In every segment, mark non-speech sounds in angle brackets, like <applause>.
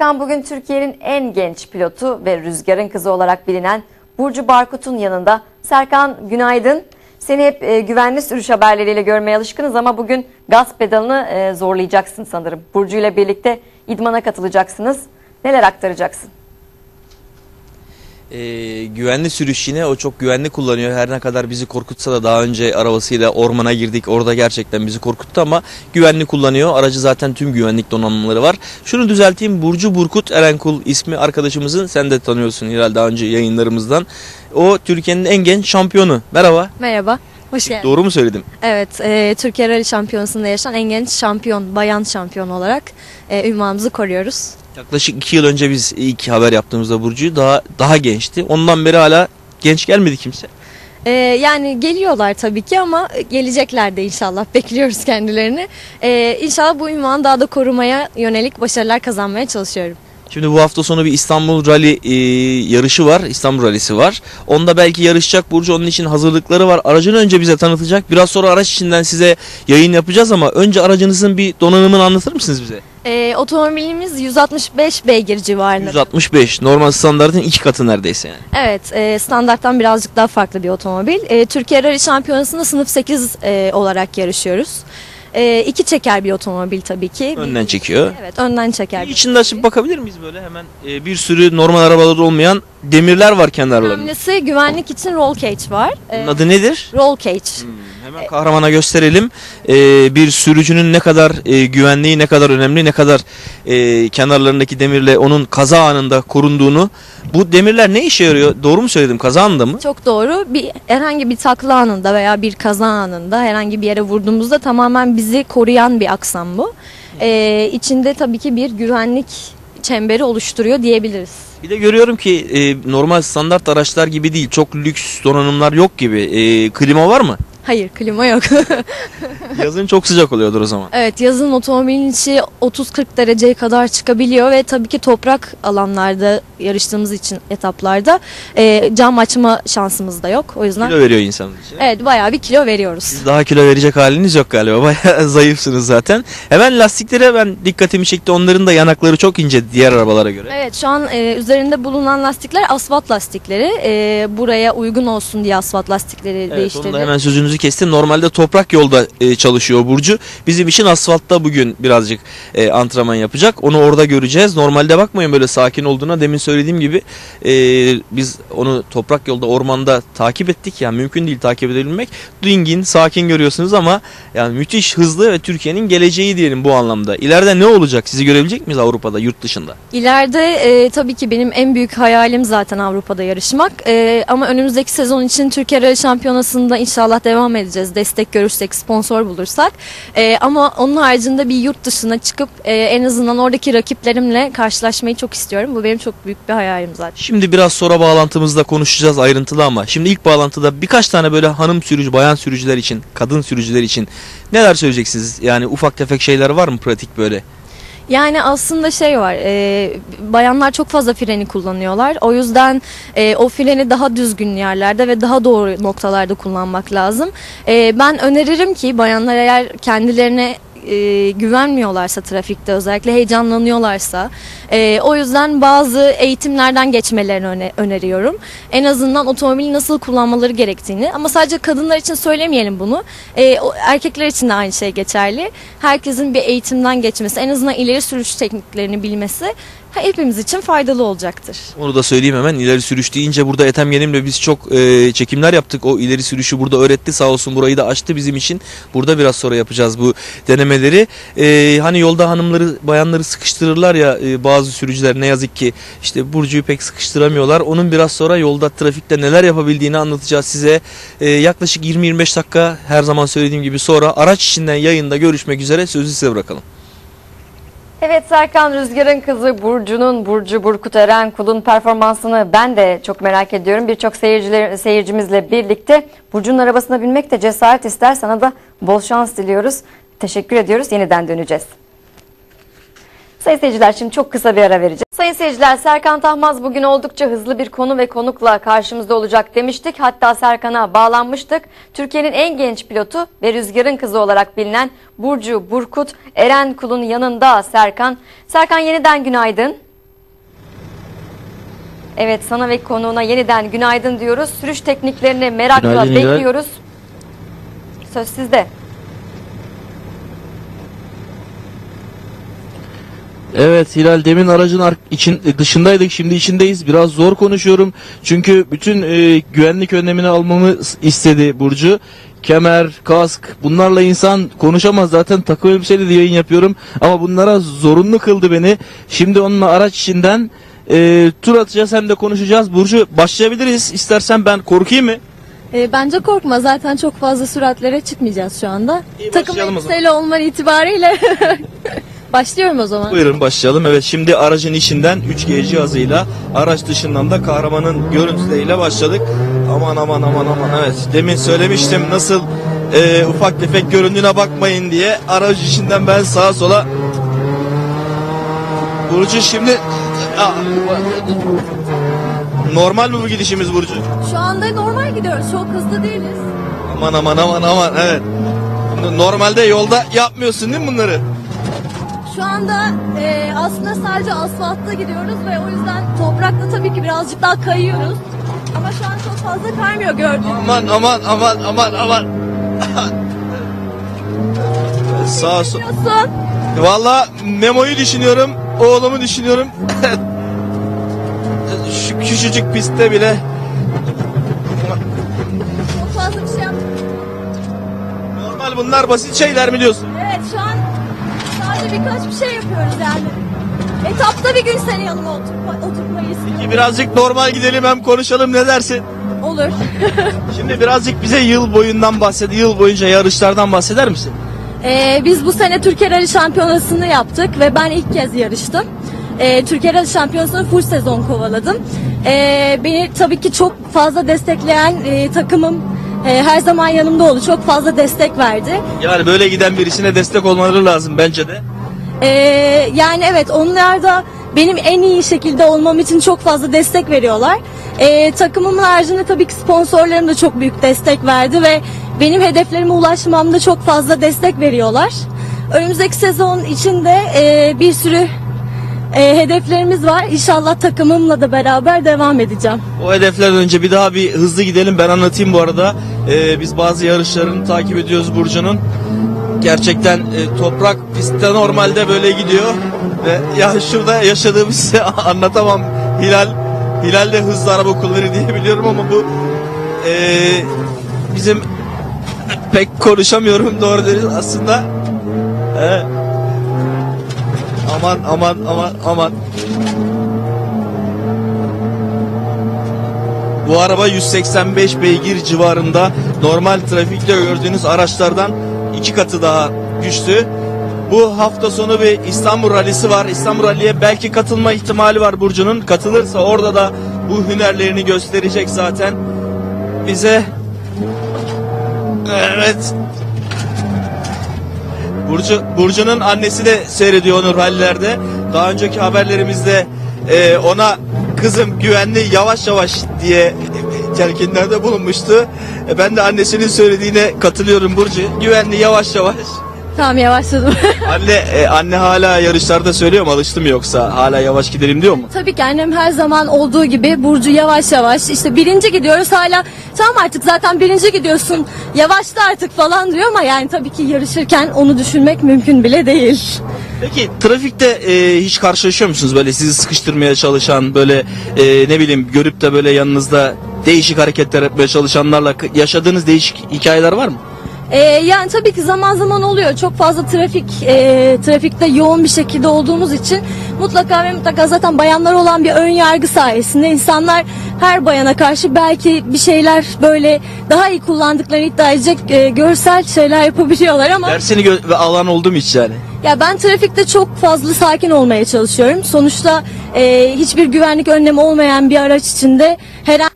Serkan bugün Türkiye'nin en genç pilotu ve rüzgarın kızı olarak bilinen Burcu Barkut'un yanında. Serkan günaydın. Seni hep e, güvenli sürüş haberleriyle görmeye alışkınız ama bugün gaz pedalını e, zorlayacaksın sanırım. Burcu ile birlikte idmana katılacaksınız. Neler aktaracaksın? Ee, güvenli sürüş yine o çok güvenli kullanıyor. Her ne kadar bizi korkutsa da daha önce arabasıyla ormana girdik. Orada gerçekten bizi korkuttu ama güvenli kullanıyor. Aracı zaten tüm güvenlik donanımları var. Şunu düzelteyim. Burcu Burkut Erenkul ismi arkadaşımızın sen de tanıyorsun herhalde daha önce yayınlarımızdan. O Türkiye'nin en genç şampiyonu. Merhaba. Merhaba, hoş geldin. Doğru mu söyledim? Evet, e, Türkiye Rally Şampiyonası'nda yaşayan en genç şampiyon, bayan şampiyon olarak e, ünvanımızı koruyoruz. Yaklaşık iki yıl önce biz ilk haber yaptığımızda Burcu'yu daha daha gençti. Ondan beri hala genç gelmedi kimse. E, yani geliyorlar tabii ki ama gelecekler de inşallah. <laughs> Bekliyoruz kendilerini. E, inşallah bu ünvanı daha da korumaya yönelik başarılar kazanmaya çalışıyorum. Şimdi bu hafta sonu bir İstanbul Rally e, yarışı var. İstanbul Rally'si var. Onda belki yarışacak Burcu onun için hazırlıkları var. Aracını önce bize tanıtacak. Biraz sonra araç içinden size yayın yapacağız ama önce aracınızın bir donanımını anlatır mısınız bize? E, otomobilimiz 165 beygir civarında. 165. Normal standartın iki katı neredeyse yani. Evet, e, standarttan birazcık daha farklı bir otomobil. E, Türkiye Rally Şampiyonası'nda sınıf 8 e, olarak yarışıyoruz. E, iki çeker bir otomobil tabii ki. Önden çekiyor. Evet, önden çeker. Bir içinde açıp bakabilir miyiz böyle hemen? E, bir sürü normal arabalarda olmayan demirler var kenarlarında. Önemlisi güvenlik için roll cage var. E, Bunun adı nedir? roll cage. Hemen kahramana gösterelim. Ee, bir sürücünün ne kadar e, güvenliği, ne kadar önemli, ne kadar e, kenarlarındaki demirle onun kaza anında korunduğunu. Bu demirler ne işe yarıyor? Doğru mu söyledim? Kaza anında mı? Çok doğru. Bir herhangi bir takla anında veya bir kaza anında herhangi bir yere vurduğumuzda tamamen bizi koruyan bir aksam bu. E, içinde tabii ki bir güvenlik çemberi oluşturuyor diyebiliriz. Bir de görüyorum ki e, normal standart araçlar gibi değil. Çok lüks donanımlar yok gibi. E, klima var mı? Hayır, klima yok. <laughs> Yazın çok sıcak oluyordur o zaman. Evet yazın otomobilin içi 30-40 dereceye kadar çıkabiliyor ve tabii ki toprak alanlarda yarıştığımız için etaplarda e, cam açma şansımız da yok. O yüzden Kilo veriyor insanın için. evet bayağı bir kilo veriyoruz. Siz daha kilo verecek haliniz yok galiba. <laughs> Bayağı zayıfsınız zaten. Hemen lastiklere ben dikkatimi çekti. Onların da yanakları çok ince diğer arabalara göre. Evet şu an e, üzerinde bulunan lastikler asfalt lastikleri. E, buraya uygun olsun diye asfalt lastikleri Evet, onu değiştirdik. da hemen sözünüzü kestim. Normalde toprak yolda e, çalışıyor Burcu. Bizim için asfaltta bugün birazcık e, antrenman yapacak. Onu orada göreceğiz. Normalde bakmayın böyle sakin olduğuna. Demin söylediğim gibi e, biz onu toprak yolda ormanda takip ettik. Yani mümkün değil takip edebilmek. Dingin, sakin görüyorsunuz ama yani müthiş hızlı ve Türkiye'nin geleceği diyelim bu anlamda. İleride ne olacak? Sizi görebilecek miyiz Avrupa'da, yurt dışında? İleride e, tabii ki benim en büyük hayalim zaten Avrupa'da yarışmak. E, ama önümüzdeki sezon için Türkiye Rally Şampiyonası'nda inşallah devam edeceğiz. Destek görürsek, sponsor bulursak. E, ama onun haricinde bir yurt dışına çıkıp e, en azından oradaki rakiplerimle karşılaşmayı çok istiyorum. Bu benim çok büyük bir hayalim zaten. Şimdi biraz sonra bağlantımızda konuşacağız ayrıntılı ama şimdi ilk bağlantıda birkaç tane böyle hanım sürücü, bayan sürücüler için, kadın sürücüler için neler söyleyeceksiniz? Yani ufak tefek şeyler var mı pratik böyle? Yani aslında şey var, e, bayanlar çok fazla freni kullanıyorlar. O yüzden e, o freni daha düzgün yerlerde ve daha doğru noktalarda kullanmak lazım. E, ben öneririm ki bayanlar eğer kendilerine e, güvenmiyorlarsa trafikte özellikle heyecanlanıyorlarsa e, o yüzden bazı eğitimlerden geçmelerini öne- öneriyorum. En azından otomobili nasıl kullanmaları gerektiğini ama sadece kadınlar için söylemeyelim bunu. E, o, erkekler için de aynı şey geçerli. Herkesin bir eğitimden geçmesi en azından ileri sürüş tekniklerini bilmesi hepimiz için faydalı olacaktır. Onu da söyleyeyim hemen ileri sürüş deyince burada Ethem Yenim'le biz çok e, çekimler yaptık. O ileri sürüşü burada öğretti sağ olsun burayı da açtı bizim için. Burada biraz sonra yapacağız bu denemeleri. E, hani yolda hanımları bayanları sıkıştırırlar ya e, bazı sürücüler ne yazık ki işte Burcu'yu pek sıkıştıramıyorlar. Onun biraz sonra yolda trafikte neler yapabildiğini anlatacağız size. E, yaklaşık 20-25 dakika her zaman söylediğim gibi sonra araç içinden yayında görüşmek üzere sözü size bırakalım. Evet Serkan Rüzgar'ın kızı Burcu'nun, Burcu Burkut Erenkul'un performansını ben de çok merak ediyorum. Birçok seyircimizle birlikte Burcu'nun arabasına binmek de cesaret ister. Sana da bol şans diliyoruz. Teşekkür ediyoruz. Yeniden döneceğiz. Sayın seyirciler şimdi çok kısa bir ara vereceğiz. Sayın seyirciler Serkan Tahmaz bugün oldukça hızlı bir konu ve konukla karşımızda olacak demiştik. Hatta Serkan'a bağlanmıştık. Türkiye'nin en genç pilotu ve rüzgarın kızı olarak bilinen Burcu Burkut Eren Kul'un yanında Serkan. Serkan yeniden günaydın. Evet sana ve konuğuna yeniden günaydın diyoruz. Sürüş tekniklerini merakla Günaydın bekliyoruz. Söz sizde. Evet Hilal demin aracın ar- için dışındaydık şimdi içindeyiz. Biraz zor konuşuyorum. Çünkü bütün e, güvenlik önlemini almamı istedi Burcu. Kemer, kask bunlarla insan konuşamaz zaten takım elbiseyle de yayın yapıyorum. Ama bunlara zorunlu kıldı beni. Şimdi onunla araç içinden e, tur atacağız hem de konuşacağız. Burcu başlayabiliriz. İstersen ben korkayım mı? E, bence korkma zaten çok fazla süratlere çıkmayacağız şu anda. İyi, Takım başlayalım o zaman. elbiseyle olman itibariyle <laughs> başlıyorum o zaman. Buyurun başlayalım. Evet şimdi aracın içinden 3G cihazıyla araç dışından da kahramanın görüntüleriyle başladık. Aman aman aman aman evet. Demin söylemiştim nasıl e, ufak tefek göründüğüne bakmayın diye aracı içinden ben sağa sola Burcu şimdi Aa, normal mi bu gidişimiz Burcu? Şu anda normal gidiyoruz çok hızlı değiliz. Aman aman aman aman evet. Normalde yolda yapmıyorsun değil mi bunları? Şu anda e, aslında sadece asfaltta gidiyoruz ve o yüzden toprakta tabii ki birazcık daha kayıyoruz. Ama şu an çok fazla kaymıyor gördüğünüz Aman aman aman aman aman. Sağ sol. Biliyorsun. Valla Memo'yu düşünüyorum. Oğlumu düşünüyorum. Şu küçücük pistte bile Çok fazla bir şey yap. normal bunlar basit şeyler biliyorsun. Evet şu an sadece birkaç bir şey yapıyoruz yani. Etapta bir gün seni yanıma oturma, oturtmayı istiyorum. Ki birazcık normal gidelim hem konuşalım ne dersin? Olur. <laughs> Şimdi birazcık bize yıl boyundan bahsed, yıl boyunca yarışlardan bahseder misin? Ee, biz bu sene Türkiye Rally Şampiyonası'nı yaptık ve ben ilk kez yarıştım. Ee, Türkiye Rally Şampiyonası'nı full sezon kovaladım. Ee, beni tabii ki çok fazla destekleyen e, takımım e, her zaman yanımda oldu. Çok fazla destek verdi. Yani böyle giden birisine destek olmaları lazım bence de. Ee, yani evet onlar da benim en iyi şekilde olmam için çok fazla destek veriyorlar. Ee, takımımın haricinde tabii ki sponsorlarım da çok büyük destek verdi ve benim hedeflerime ulaşmamda çok fazla destek veriyorlar. Önümüzdeki sezon içinde e, bir sürü e, hedeflerimiz var. İnşallah takımımla da beraber devam edeceğim. O hedeflerden önce bir daha bir hızlı gidelim. Ben anlatayım bu arada. Ee, biz bazı yarışlarını takip ediyoruz Burcu'nun. Gerçekten e, toprak pistte normalde böyle gidiyor. Ve ya şurada yaşadığımı size <laughs> anlatamam. Hilal Hilal de hızlı araba kullanır diye biliyorum ama bu e, bizim pek konuşamıyorum doğru dürüst aslında. E, aman aman aman aman. Bu araba 185 beygir civarında normal trafikte gördüğünüz araçlardan iki katı daha güçlü. Bu hafta sonu bir İstanbul Rallisi var. İstanbul Rally'e belki katılma ihtimali var Burcu'nun. Katılırsa orada da bu hünerlerini gösterecek zaten. Bize Evet. Burcu Burcu'nun annesi de seyrediyor onu rallilerde. Daha önceki haberlerimizde e, ona kızım güvenli yavaş yavaş diye telkinlerde bulunmuştu. E, ben de annesinin söylediğine katılıyorum Burcu. Güvenli yavaş yavaş. Tamam yavaşladım. <laughs> Anne e, anne hala yarışlarda söylüyor mu alıştı mı yoksa hala yavaş gidelim diyor mu? Tabii ki annem her zaman olduğu gibi Burcu yavaş yavaş işte birinci gidiyoruz hala tamam artık zaten birinci gidiyorsun yavaşla artık falan diyor ama yani tabii ki yarışırken onu düşünmek mümkün bile değil. Peki trafikte e, hiç karşılaşıyor musunuz böyle sizi sıkıştırmaya çalışan böyle e, ne bileyim görüp de böyle yanınızda değişik hareketler yapmaya çalışanlarla yaşadığınız değişik hikayeler var mı? Ee, yani tabii ki zaman zaman oluyor çok fazla trafik e, trafikte yoğun bir şekilde olduğumuz için mutlaka ve mutlaka zaten bayanlar olan bir ön yargı sayesinde insanlar her bayana karşı belki bir şeyler böyle daha iyi kullandıklarını iddia edecek e, görsel şeyler yapabiliyorlar ama Dersini gö- ve alan oldu mu hiç yani? Ya ben trafikte çok fazla sakin olmaya çalışıyorum. Sonuçta e, hiçbir güvenlik önlemi olmayan bir araç içinde herhangi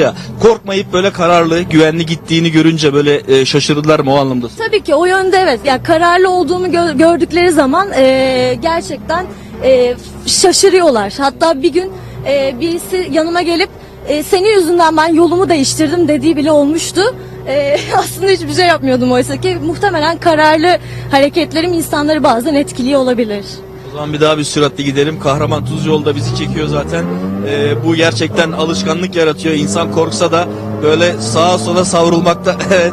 Ya korkmayıp böyle kararlı, güvenli gittiğini görünce böyle e, şaşırdılar mı o anlamda? tabii ki o yönde evet. Ya kararlı olduğumu gö- gördükleri zaman e, gerçekten e, şaşırıyorlar. Hatta bir gün e, birisi yanıma gelip e, senin yüzünden ben yolumu değiştirdim dediği bile olmuştu. Ee, <laughs> aslında hiçbir şey yapmıyordum oysa ki muhtemelen kararlı hareketlerim insanları bazen etkiliyor olabilir. O zaman bir daha bir süratli gidelim. Kahraman Tuz Yolda bizi çekiyor zaten. Ee, bu gerçekten alışkanlık yaratıyor. İnsan korksa da böyle sağa sola savrulmakta. <laughs> evet.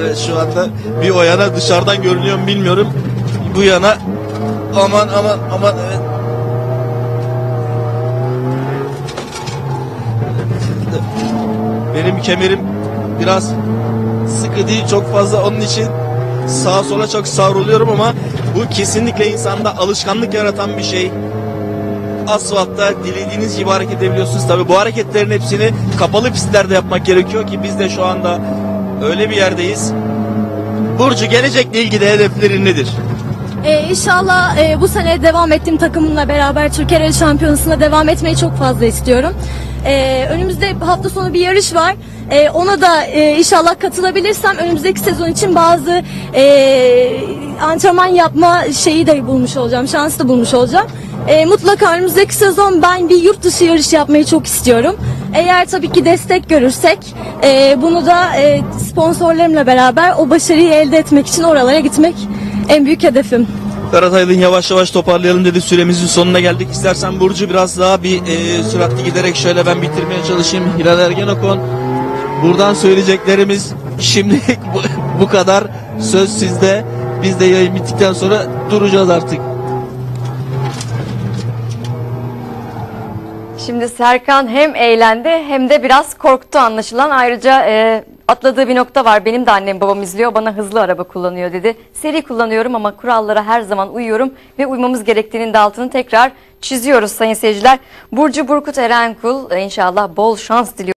Evet şu anda bir o yana dışarıdan görünüyor mu bilmiyorum. Bu yana aman aman aman evet. Benim kemerim biraz sıkı değil çok fazla onun için sağa sola çok savruluyorum ama bu kesinlikle insanda alışkanlık yaratan bir şey. Asfaltta dilediğiniz gibi hareket edebiliyorsunuz. Tabi bu hareketlerin hepsini kapalı pistlerde yapmak gerekiyor ki biz de şu anda öyle bir yerdeyiz. Burcu gelecekle ilgili hedeflerin nedir? Ee, inşallah e, bu sene devam ettiğim takımımla beraber Türkiye Rally Şampiyonası'na devam etmeyi çok fazla istiyorum. Ee, önümüzde hafta sonu bir yarış var. Ee, ona da e, inşallah katılabilirsem önümüzdeki sezon için bazı e, antrenman yapma şeyi de bulmuş olacağım, şansı da bulmuş olacağım. E, mutlaka önümüzdeki sezon ben bir yurt dışı yarış yapmayı çok istiyorum. Eğer tabii ki destek görürsek e, bunu da e, sponsorlarımla beraber o başarıyı elde etmek için oralara gitmek en büyük hedefim. Ferhat Aydın yavaş yavaş toparlayalım dedi. Süremizin sonuna geldik. İstersen Burcu biraz daha bir e, süratli giderek şöyle ben bitirmeye çalışayım. Hilal Ergenekon buradan söyleyeceklerimiz şimdilik <laughs> bu, bu kadar. Söz sizde. Biz de yayın bittikten sonra duracağız artık. Şimdi Serkan hem eğlendi hem de biraz korktu anlaşılan. Ayrıca e, atladığı bir nokta var. Benim de annem babam izliyor. Bana hızlı araba kullanıyor dedi. Seri kullanıyorum ama kurallara her zaman uyuyorum ve uymamız gerektiğinin de altını tekrar çiziyoruz sayın seyirciler. Burcu Burkut Erenkul inşallah bol şans diliyorum.